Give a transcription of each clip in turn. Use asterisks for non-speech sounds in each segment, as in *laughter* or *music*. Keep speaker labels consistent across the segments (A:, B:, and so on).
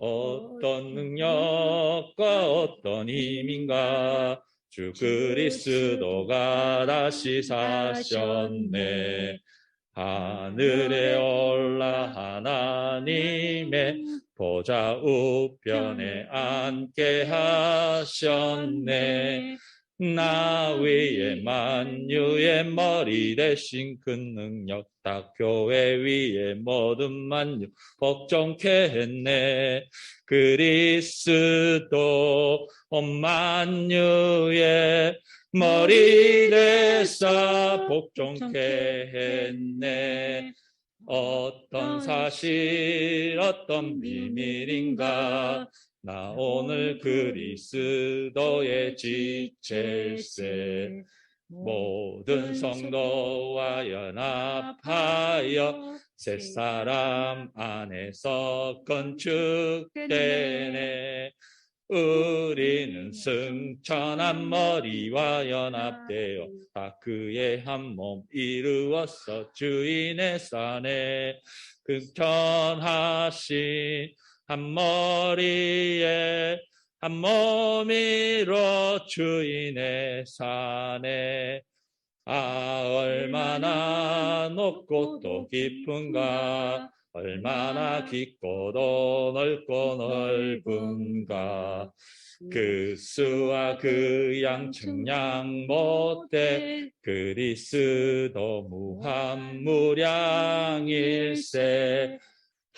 A: 어떤 능력과 어떤 힘인가? 주 그리스도가 다시 사셨네. 하늘에 올라 하나님의 보좌 우편에 앉게 하셨네 나 위에 만유의 머리 대신 그 능력 다 교회 위에 모든 만유 복종케 했네. 그리스도 만유의 머리 대사 복종케 했네. 어떤 사실 어떤 비밀인가 나 오늘 그리스도의 지체세 모든 성도와 연합하여 새 사람 안에서 건축되네. 우리는 승천한 머리와 연합되어 다 그의 한 몸 이루어서 주인의 산에 극천하신 한 머리에 한 몸이로 주인의 산에 아 얼마나 높고 또 깊은가 얼마나 깊고도 넓고 넓은가. 그 수와 그 양 측량 못해 그리스도 무한 무량일세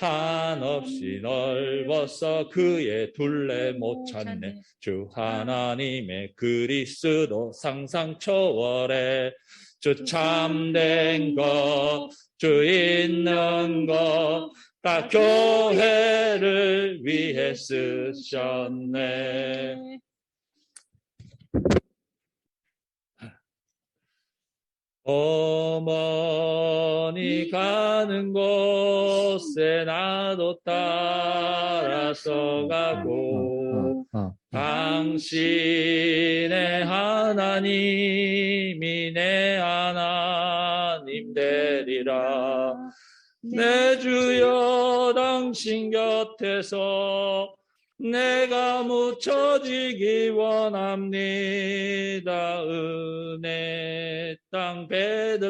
A: 한없이 넓어서 그의 둘레 못 찾네. 주 하나님의 그리스도 상상 초월해 주 참된 거주 있는 거다 교회를 위해 쓰셨네 어머니 가는 곳에 나도 따라서 가고
B: 어,
A: 당신의 하나님이 내 하나님 되리라. 내 주여 당신 곁에서 내가 묻혀지기 원합니다. 은혜 땅 베들레헴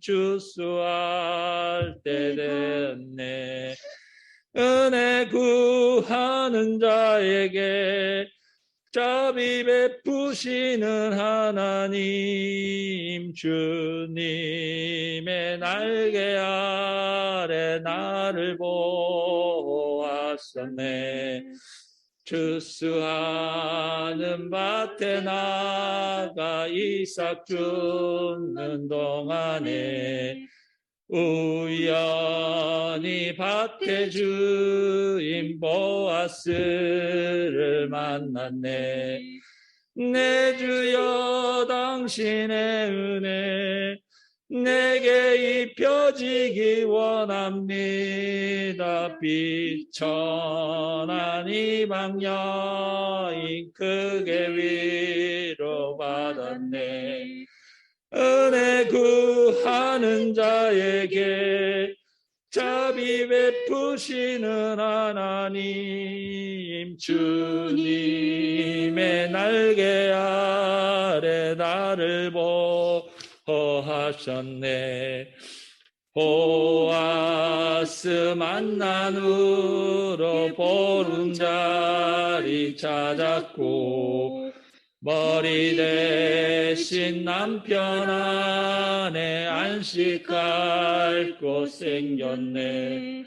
A: 주수할 때 됐네. 은혜 구하는 자에게 자비 베푸시는 하나님 주님의 날개 아래 나를 보호 하셨네. 추수하는 밭에 나가 이삭 주는 동안에 우연히 밭의 주인 보아스를 만났네. 내 주여 당신의 은혜 내게 입혀지기 원합니다. 비천한 이방 여인 크게 위로받았네. 은혜 구하는 자에게 자비 베푸시는 하나님 주님의 날개 아래 나를 보 호하셨네. 보아스 만난 후로 보름자리 찾았고 머리 대신 남편 안에 안식할 곳 생겼네.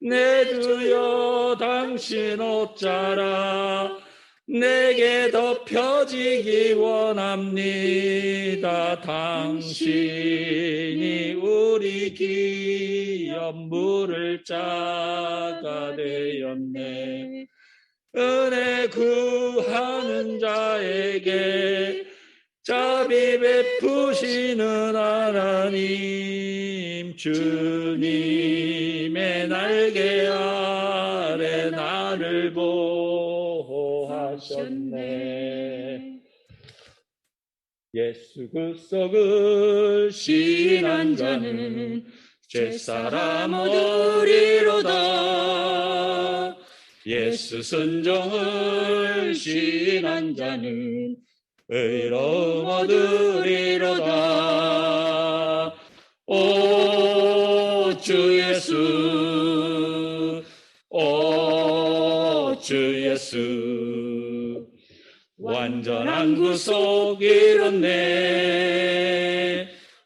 A: 내 주여 당신 옷자라 내게 덮여지기 원합니다. 당신이 우리 기업 물을 자가 되었네. 은혜 구하는 자에게 자비 베푸시는 하나님. 주님의 날개 아래 나를 보호 하셨네. 예수 그 속을 신한 자는 죄사람 얻으리로다? 예수 순종을 신한 자는 의로움 얻으리로다. 오 주 예수 오 주 예수 완전한 구속 이뤘네.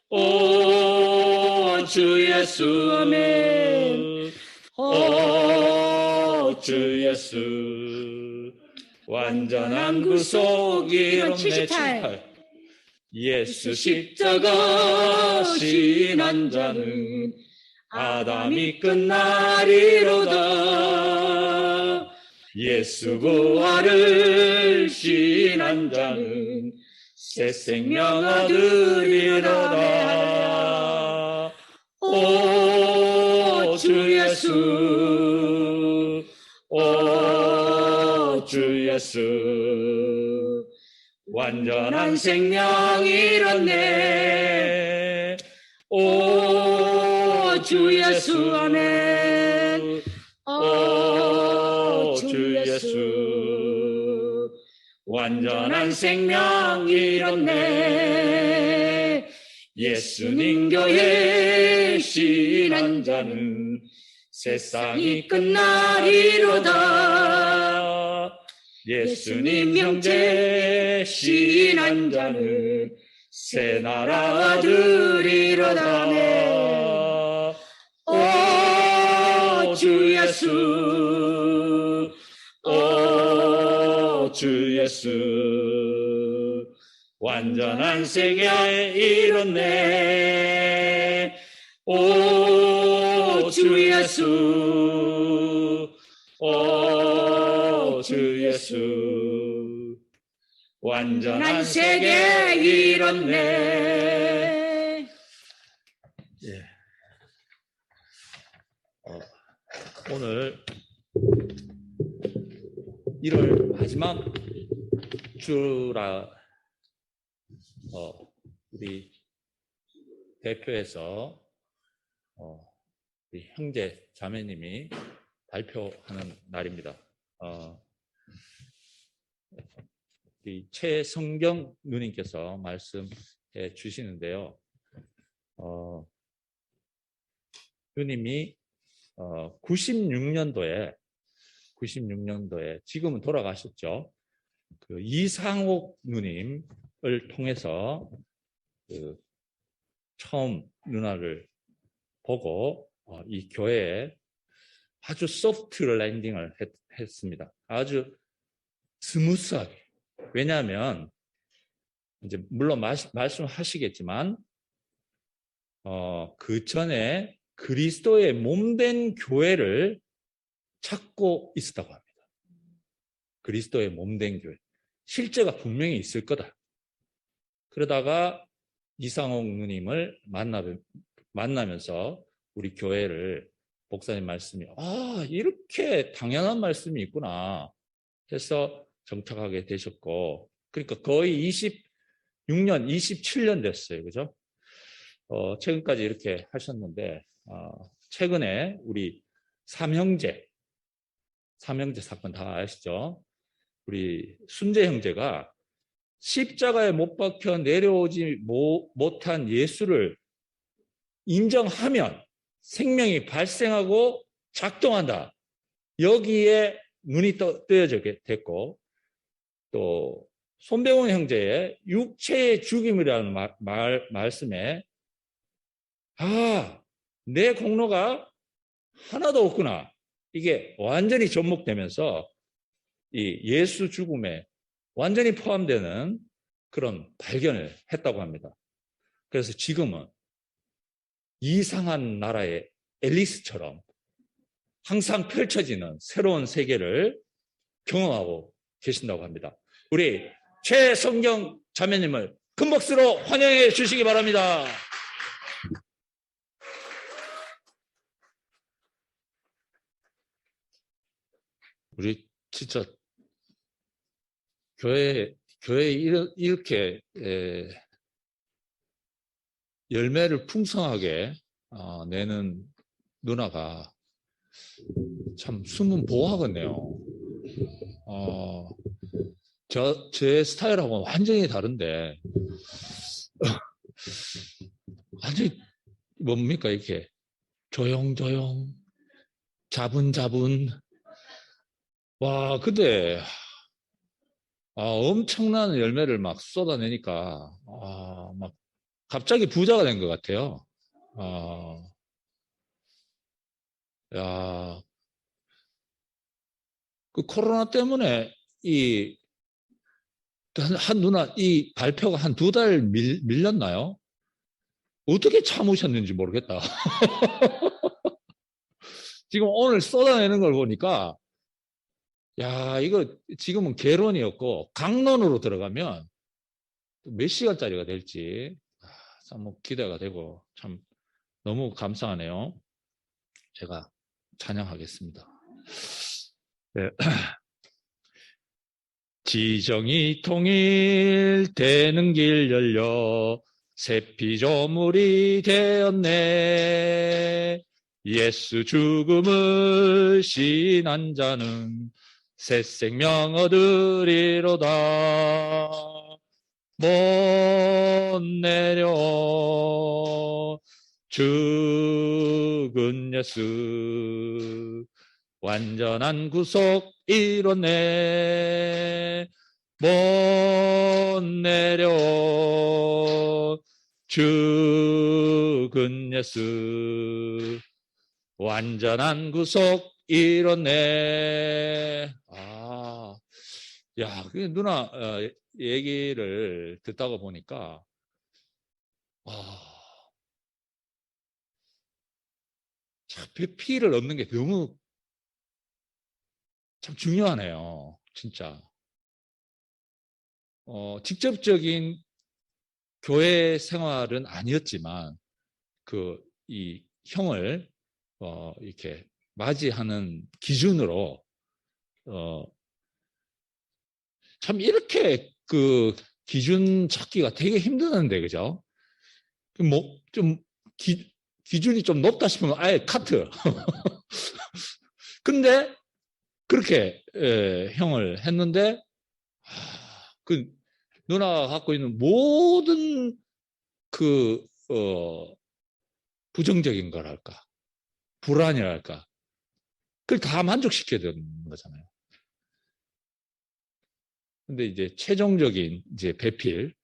A: 오 주 예수 아멘. 오 주 예수. 완전한 구속 이뤘네
B: 78.
A: 예수 십자가 신한 자는 아담이 끝나리로다 예수 부활을 신한 자는 새 생명 얻으리로다. 오 주 예수. 오 주 예수. 완전한 생명 이뤘네. 오 주 예수. 아멘. 오 완전한 생명 이뤘네. 예수님 교회 신한 자는 세상이 끝나리로다. 예수님 형제 신한 자는 새 나라 얻으리로다. 오 주 예수 주 예수. 완전한 세계 이뤘네. 오 주 예수. 오 주 예수. 완전한 세계 이뤘네. 예. 어, 오늘 1월 마지막 주라 어, 우리 대표에서 어, 우리 형제 자매님이 발표하는 날입니다. 어, 우리 최성경 누님께서 말씀해 주시는데요. 어, 누님이 어, 96년도에 96년도에 지금은 돌아가셨죠. 그 이상옥 누님을 통해서 그 처음 누나를 보고 어, 이 교회에 아주 소프트 랜딩을 했, 습니다 아주 스무스하게. 왜냐하면 이제 물론 마, 말씀하시겠지만 어, 그 전에 그리스도의 몸된 교회를 찾고 있었다고 합니다. 그리스도의 몸된 교회. 실제가 분명히 있을 거다. 그러다가 이상옥 누님을 만나, 만나면서 우리 교회를 목사님 말씀이, 아, 이렇게 당연한 말씀이 있구나. 해서 정착하게 되셨고, 그러니까 거의 26년, 27년 됐어요. 그죠? 어, 최근까지 이렇게 하셨는데, 어, 최근에 우리 삼형제, 삼형제 사건 다 아시죠? 우리 순재 형제가 십자가에 못 박혀 내려오지 모- 못한 예수를 인정하면 생명이 발생하고 작동한다. 여기에 눈이 떠, 뜨여지게 됐고 또 손병훈 형제의 육체의 죽임이라는 말, 말, 말씀에 아, 내 공로가 하나도 없구나. 이게 완전히 접목되면서 이 예수 죽음에 완전히 포함되는 그런 발견을 했다고 합니다. 그래서 지금은 이상한 나라의 앨리스처럼 항상 펼쳐지는 새로운 세계를 경험하고 계신다고 합니다. 우리 최성경 자매님을 큰 박수로 환영해 주시기 바랍니다. 우리 진짜 교회 교회 이렇게 에, 열매를 풍성하게 어, 내는 누나가 참 숨은 보하겠네요. 어, 저, 제 스타일하고는 완전히 다른데, *laughs* 완전히 뭡니까, 이렇게 조용조용, 자분자분. 와, 근데, 아, 엄청난 열매를 막 쏟아내니까, 아, 막 갑자기 부자가 된 것 같아요. 아, 야, 그 코로나 때문에 이, 한, 한 누나, 이 발표가 한 두 달 밀렸나요? 어떻게 참으셨는지 모르겠다. *laughs* 지금 오늘 쏟아내는 걸 보니까, 야, 이거 지금은 개론이었고, 강론으로 들어가면 몇 시간짜리가 될지, 아, 참뭐 기대가 되고, 참 너무 감사하네요. 제가 찬양하겠습니다. 네. *clears throat* 지정이 통일되는 길 열려 새 피조물이 되었네. 예수 죽음을 신한 자는 새 생명 얻으리로다. 못 내려. 죽은 예수 완전한 구속 이뤘네. 못 내려. 죽은 예수 완전한 구속 이뤘네. 아, 야, 그 누나 어, 얘기를 듣다가 보니까 아, 참 배피를 얻는 게 너무 참 중요하네요. 진짜. 어, 직접적인 교회 생활은 아니었지만, 그, 이 형을, 어, 이렇게 맞이하는 기준으로, 어, 참 이렇게 그 기준 찾기가 되게 힘드는데, 그죠? 뭐, 좀, 기, 기준이 좀 높다 싶으면 아예 카트. *laughs* 근데 그렇게 에, 형을 했는데 하, 그 누나가 갖고 있는 모든 그 어, 부정적인 거랄까 불안이랄까 그걸 다 만족시켜야 되는 거잖아요. 근데 이제 최종적인 이제 배필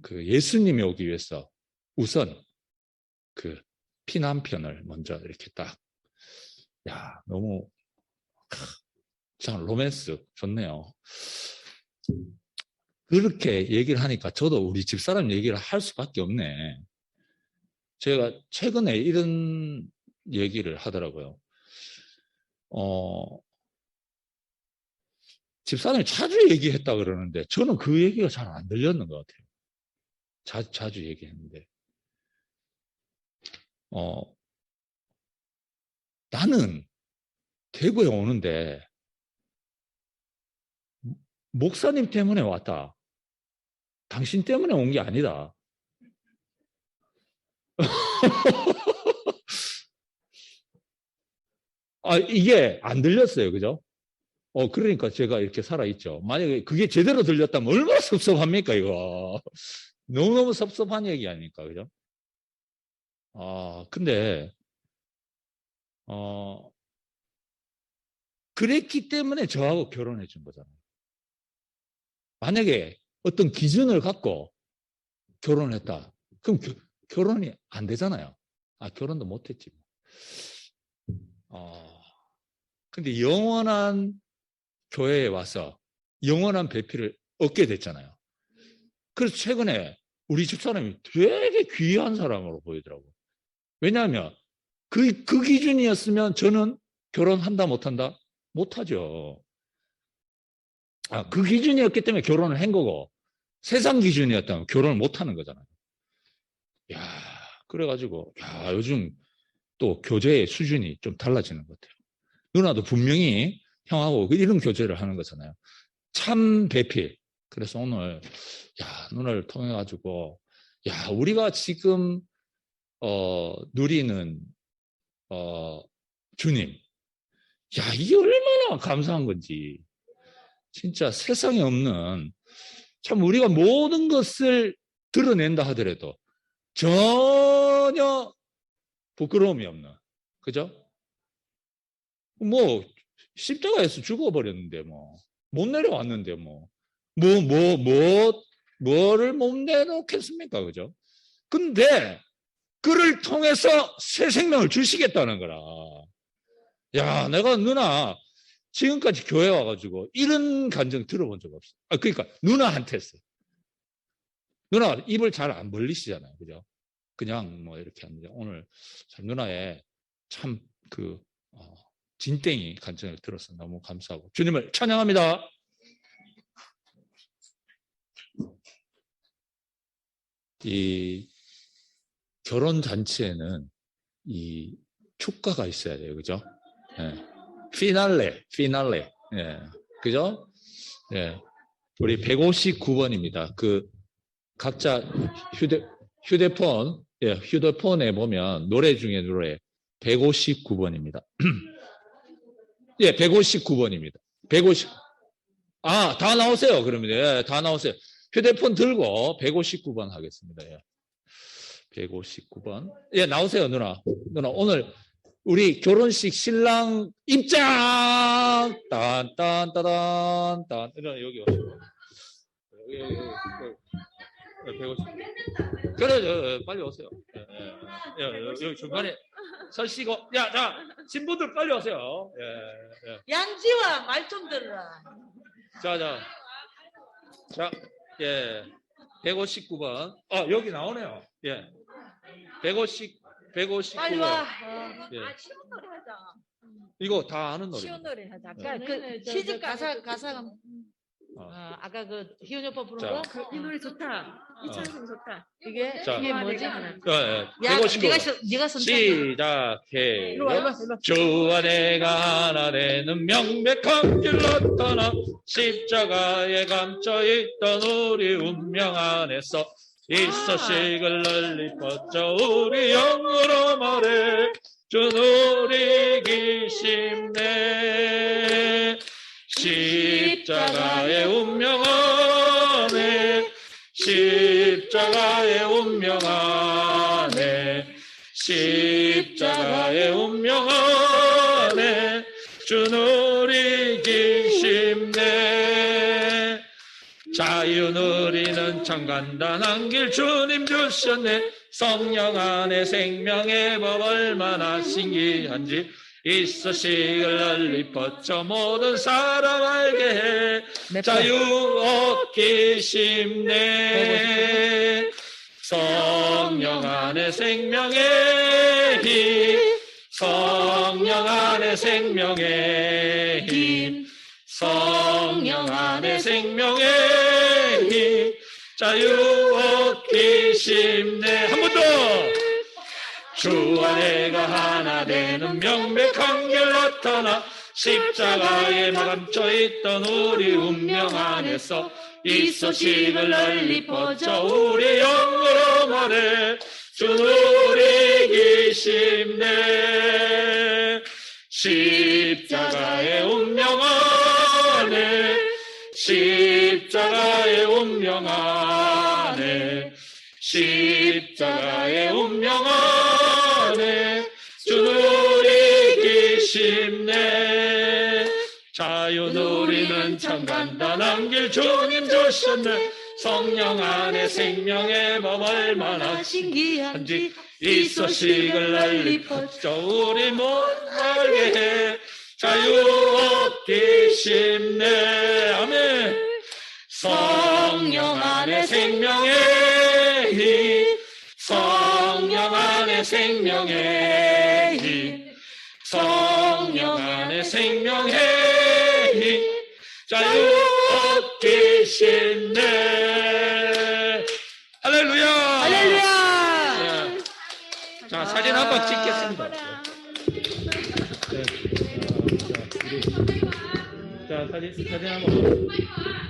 A: 그 예수님이 오기 위해서 우선 그 피난편을 먼저 이렇게 딱, 야, 너무, 참 로맨스 좋네요. 그렇게 얘기를 하니까 저도 우리 집사람 얘기를 할 수밖에 없네. 제가 최근에 이런 얘기를 하더라고요. 어, 집사람이 자주 얘기했다 그러는데 저는 그 얘기가 잘 안 들렸는 것 같아요. 자, 자주 얘기했는데. 어, 나는 대구에 오는데 목사님 때문에 왔다. 당신 때문에 온 게 아니다. *laughs* 아, 이게 안 들렸어요. 그죠? 어, 그러니까 제가 이렇게 살아있죠. 만약에 그게 제대로 들렸다면 얼마나 섭섭합니까, 이거. *laughs* 너무너무 섭섭한 얘기 아닙니까, 그죠? 아, 근데, 어, 그랬기 때문에 저하고 결혼해 준 거잖아요. 만약에 어떤 기준을 갖고 결혼했다. 그럼 겨, 결혼이 안 되잖아요. 아, 결혼도 못 했지. 어, 근데 영원한 교회에 와서 영원한 배필을 얻게 됐잖아요. 그래서 최근에 우리 집사람이 되게 귀한 사람으로 보이더라고요. 왜냐하면 그, 그 기준이었으면 저는 결혼한다 못한다? 못하죠. 아, 그 기준이었기 때문에 결혼을 한 거고 세상 기준이었다면 결혼을 못하는 거잖아요. 야, 그래가지고 야 요즘 또 교제의 수준이 좀 달라지는 것 같아요. 누나도 분명히 형하고 이런 교제를 하는 거잖아요. 참 배필. 그래서 오늘 야 누나를 통해 가지고 야 우리가 지금 어, 누리는 어, 주님. 야, 이게 얼마나 감사한 건지. 진짜 세상에 없는 참 우리가 모든 것을 드러낸다 하더라도 전혀 부끄러움이 없는 그죠? 뭐 십자가에서 죽어버렸는데 뭐 못 내려왔는데 뭐 뭐 뭐 뭐 뭐를 못 내놓겠습니까 그죠? 근데 그를 통해서 새 생명을 주시겠다는 거라. 야, 내가 누나 지금까지 교회 와가지고 이런 감정 들어본 적 없어. 아, 그러니까 누나한테서. 누나 입을 잘 안 벌리시잖아요. 그죠? 그냥 뭐 이렇게 하는데 오늘 참 누나의 참그 어, 진땡이 간증을 들어서 너무 감사하고 주님을 찬양합니다. 이 결혼 잔치에는 이 축가가 있어야 돼요. 그죠? 예. 피날레, 피날레. 예. 그죠? 예. 우리 159번입니다. 그 각자 휴대 휴대폰 예, 휴대폰에 보면 노래 중에 노래 159번입니다. *clears throat* 예, 159번입니다. 150. 아, 다 나오세요. 그러면 예, 다 나오세요. 휴대폰 들고 159번 하겠습니다. 예. 159번. 예, 나오세요, 누나. 누나, 오늘 우리 결혼식 신랑 입장! 딴, 딴, 따단, 딴. 누나, 여기 오세요. 여기, 여기, 여기, 150. 그래, 저, 빨리 오세요. 예, 예, 예, 여기 중간에 서시고. 야, 자, 신부들 빨리 오세요. 예, 예.
B: 양지와 말 좀 들어라.
A: 자, 자. 자, 예. 159번. 아, 여기 나오네요. 예. 150, 159번.
B: 빨리 와. 어.
A: 예.
B: 아, 쉬운 노래 하자.
A: 이거 다 아는
B: 쉬운
A: 노래.
B: 노래 하자.
A: 네.
B: 아까
C: 네,
B: 그
C: 네, 저,
B: 시집
C: 저
B: 가사
C: 가사
B: 가사가
A: 어.
B: 아, 아까 그 희연 오빠 부른
A: 자.
B: 거?
C: 그, 이 노래 좋다. 이
A: 어.
C: 찬송 좋다.
B: 이게
A: 자.
B: 이게 뭐지?
C: 내가
A: 예, 예.
B: 야,
A: 159번.
B: 네가 선- 네가 선택.
A: 시작해.
C: 일로 와.
A: 주와 내가 하나 되는 명백한 길 나타나 십자가에 감춰 있던 우리 운명 안에서 있어식을 널리 뻗쳐 우리 영으로 말해 주 우리 기심내 십자가의 운명 안에 십자가의 운명 안에 십자가의 운명 안에 주 우리 기심내 자유 누리는 참 간단한 길 주님 주셨네. 성령 안에 생명의 법 얼마나 신기한지 있으식을 널리 뻗쳐 모든 사람 알게 해? 자유 얻기 쉽네. 성령 안에 생명의 힘. 성령 안에 생명의 힘. 성령 안에 생명의 힘. 자유 얻기 쉽네 주와 내가 하나 되는 명백한 길 나타나 십자가에 마감쳐 있던 우리 운명 안에서 이 소식을 널리 퍼져 우리 영으로 말해. 주 우리 기심내 십자가의 운명 안에 십자가의 운명 안에 십자가의 운명 안에 누리는 참 간단한 길 주님 주셨네. 성령 안에 생명의 법 얼마나
B: 신기한지
A: 이 소식을 널리 퍼져 우리 못 알게 해. 자유 얻기 쉽네. 아멘. 성령 안에 생명의 힘. 성령 안에 생명의 사진 한 번 찍겠습니다 네. 자, 사진 사진 한 번